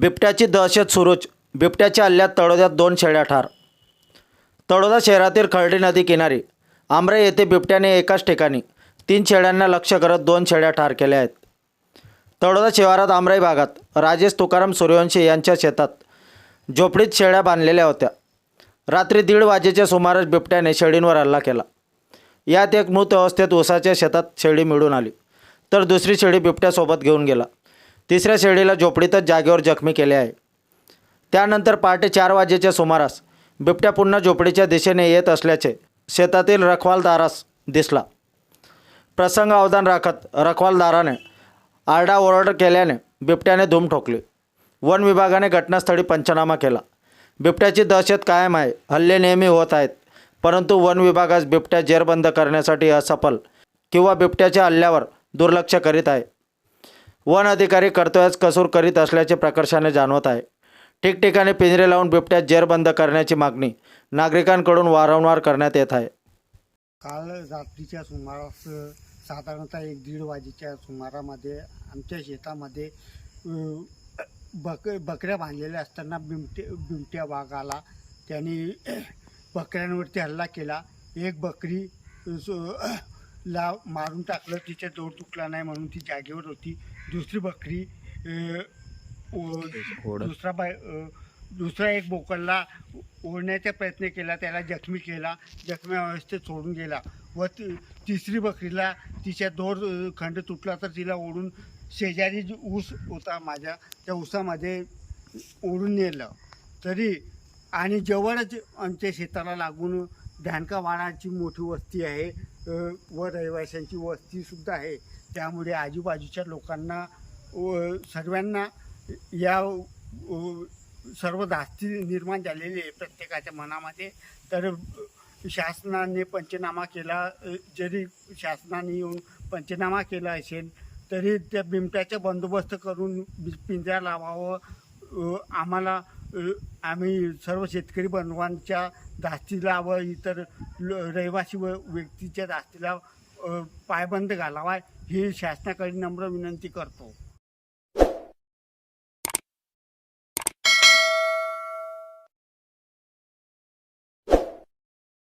बिबट्याची दहशत सुरूच. बिबट्याच्या हल्ल्यात तळोद्यात दोन शेळ्या ठार. तळोदा शहरातील खर्डी नदी किनारी. आमरे येथे बिबट्याने एकाच ठिकाणी तीन शेळ्यांना लक्ष्य करत दोन शेळ्या ठार केल्या आहेत. तळोदा शिवारात आमराई भागात राजेश तुकाराम सूर्यवंशी यांच्या शेतात झोपडीत शेळ्या बांधलेल्या होत्या. रात्री दीड वाजेच्या सुमारास बिबट्याने शेळींवर हल्ला केला. यात एक मृत अवस्थेत उसाच्या शेतात शेळी मिळून आली. तर दुसरी शेळी बिबट्यासोबत घेऊन गेला. तिसऱ्या शेळीला झोपडीतच जागेवर जखमी केले आहे. त्यानंतर पहाटे चार वाजेच्या सुमारास बिबट्या पुन्हा झोपडीच्या दिशेने येत असल्याचे शेतातील रखवालदारास दिसला. प्रसंग अवधान राखत रखवालदाराने आरडाओरड केल्याने बिबट्याने धूम ठोकली. वन विभागाने घटनास्थळी पंचनामा केला. बिबट्याची दहशत कायम आहे. हल्ले नेहमी होत आहेत. परंतु वन विभागास बिबट्या जेरबंद करण्यासाठी असफल किंवा बिबट्याच्या हल्ल्यावर दुर्लक्ष करीत आहे. वन अधिकारी कर्तव्यास कसूर करीत असल्याचे प्रकर्षाने जाणवत आहे. ठिकठिकाणी पिंजरे लावून बिबट्यात जेरबंद करण्याची मागणी नागरिकांकडून वारंवार करण्यात येत आहे. काल रात्रीच्या सुमारास साधारणतः एक दीड वाजेच्या सुमारामध्ये आमच्या शेतामध्ये बक बकऱ्या बांधलेल्या असताना बिमटे बिमट्या वाघ आला. त्यांनी बकऱ्यांवरती हल्ला केला. एक बकरी ला मारून टाकलं तिचा दोर तुटला नाही म्हणून ती जागेवर होती. दुसरी बकरी दुसरा बाय दुसरा एक बोकडला ओढण्याचा प्रयत्न केला त्याला जखमी केला जखमी अवस्थेत सोडून गेला. व ति- तिसरी बकरीला तिच्या दोर खंड तुटला तर तिला ओढून शेजारी जो ऊस होता माझ्या त्या ऊसामध्ये ओढून नेलं. तरी आणि जवळच आमच्या शेताला लागून ध्यानका वाणाची मोठी वस्ती आहे. व रहिवाशांची वस्तीसुद्धा आहे. त्यामुळे आजूबाजूच्या लोकांना व सर्वांना या सर्व धास्ती निर्माण झालेली आहे प्रत्येकाच्या मनामध्ये. तर शासनाने पंचनामा केला जरी शासनाने येऊन पंचनामा केला असेल तरी त्या बिमट्याचा बंदोबस्त करून पिंजऱ्या लावावं आम्हाला आम्ही सर्व शेतकरी बनवांच्या धास्तीला व इतर ल- रहिवासी व व्यक्तीच्या धास्तीला पायबंद घालावा ही शासनाकडे नम्र विनंती करतो.